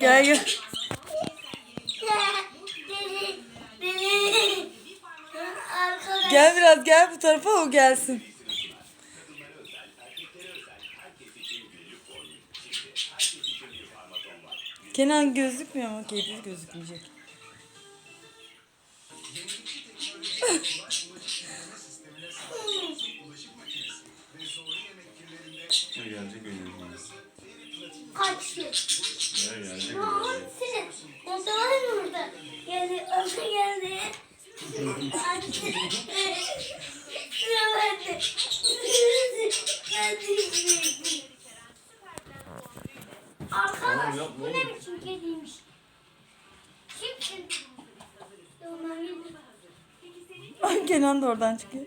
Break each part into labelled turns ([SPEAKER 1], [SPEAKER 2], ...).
[SPEAKER 1] Gel gel. Gel biraz gel bu tarafa o gelsin. Kenan gözükmüyor ama kedi gözükmeyecek.
[SPEAKER 2] Ne
[SPEAKER 3] Arkadaş bu ne biçim kediymiş?
[SPEAKER 1] Ay Kenan da oradan çıkıyor.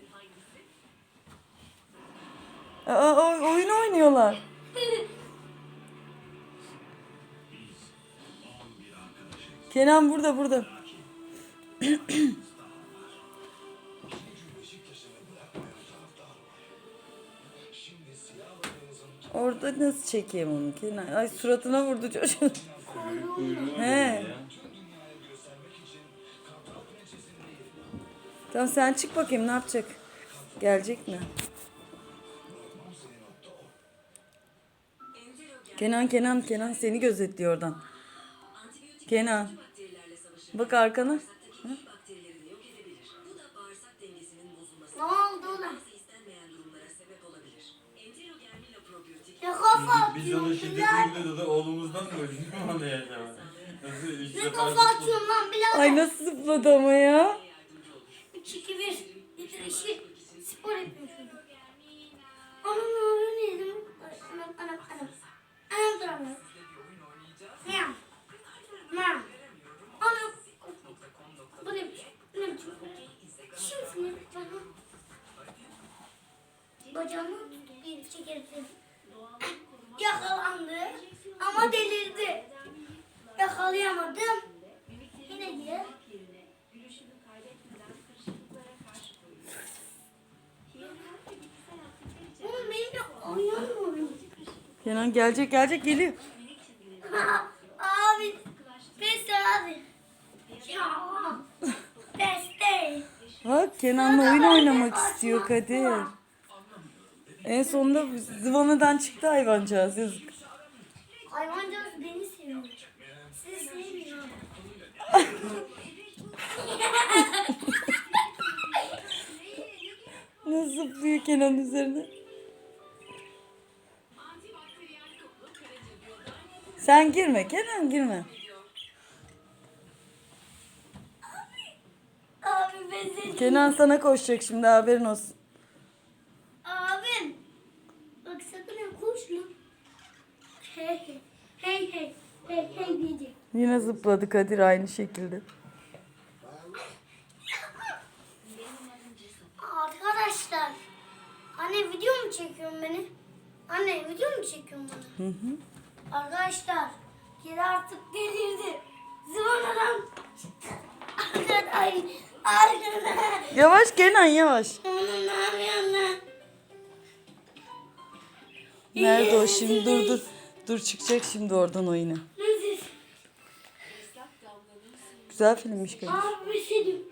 [SPEAKER 1] Aa, oyun oynuyorlar. Kenan burada burada. Orada nasıl çekeyim onu Kenan? Ay suratına vurdu çocuğun. He. Tamam sen çık bakayım ne yapacak? Gelecek mi? Kenan Kenan Kenan seni gözetliyor oradan. Kenan. Bak arkana. Hı?
[SPEAKER 3] Ne oldu lan? Ya kafa
[SPEAKER 2] Biz ona
[SPEAKER 3] atıyorsun
[SPEAKER 2] şiddet da oğlumuzdan mı öldü onu yaşama? Nasıl
[SPEAKER 3] Ne kafa atıyorsun lan birader?
[SPEAKER 1] Ay nasıl zıpladı ama ya.
[SPEAKER 3] 3 2 1 Getir işi. Spor yapıyorsun. Anam ne yedim? Anam anam anam. Anam Bacağını tutup bir çekeriz. Yakalandı. Ama delirdi. Yakalayamadım. Yine diye. Oğlum benimle oynamıyor.
[SPEAKER 1] Kenan gelecek gelecek geliyor.
[SPEAKER 3] abi. Pes abi. Ya. Pes değil.
[SPEAKER 1] Bak Kenan'la oyun oynamak istiyor Kadir. En sonunda zıvanadan çıktı hayvancağız yazık.
[SPEAKER 3] Hayvancağız beni seviyor. Sizi sevmiyor.
[SPEAKER 1] Nasıl zıplıyor Kenan üzerine. Sen girme Kenan girme. Kenan sana koşacak şimdi haberin olsun.
[SPEAKER 3] Abim. Bak Hey hey. Hey hey. Hey hey diyecek.
[SPEAKER 1] Yine zıpladı Kadir aynı şekilde.
[SPEAKER 3] Arkadaşlar. Anne video mu çekiyorsun beni? Anne video mu çekiyorsun bana?
[SPEAKER 1] Hı hı.
[SPEAKER 3] Arkadaşlar. Kedi artık delirdi. Zıvanadan. Arkadaşlar.
[SPEAKER 1] Yavaş Kenan yavaş. Nerede o şimdi dur dur. Dur çıkacak şimdi oradan oyuna.
[SPEAKER 3] Nasıl?
[SPEAKER 1] Güzel filmmiş Kadir.
[SPEAKER 3] Abi bir şey diyeyim.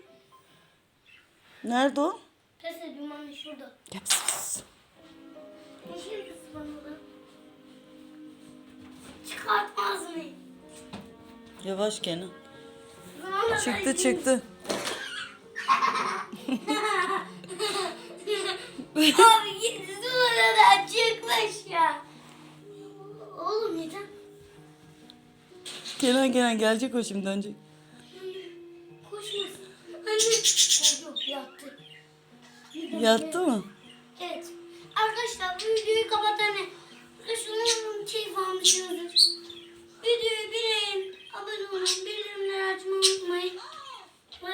[SPEAKER 1] Nerede o?
[SPEAKER 3] Pes ediyorum anne şurada.
[SPEAKER 1] Gel
[SPEAKER 3] bana orada? Çıkartmaz mı?
[SPEAKER 1] Yavaş Kenan.
[SPEAKER 3] Çıktı.
[SPEAKER 1] çıktı.
[SPEAKER 3] Abi git zıvanadan çıkmış ya. Oğlum neden?
[SPEAKER 1] Kenan Kenan gelecek o şimdi dönecek.
[SPEAKER 3] Koşmasın. Anne. Yok yattı.
[SPEAKER 1] Yattı mı?
[SPEAKER 3] Evet. Arkadaşlar bu videoyu kapatalım. Şunun keyif almışsınızdır. Videoyu beğenin, abone olun, bildirimleri açmayı unutmayın.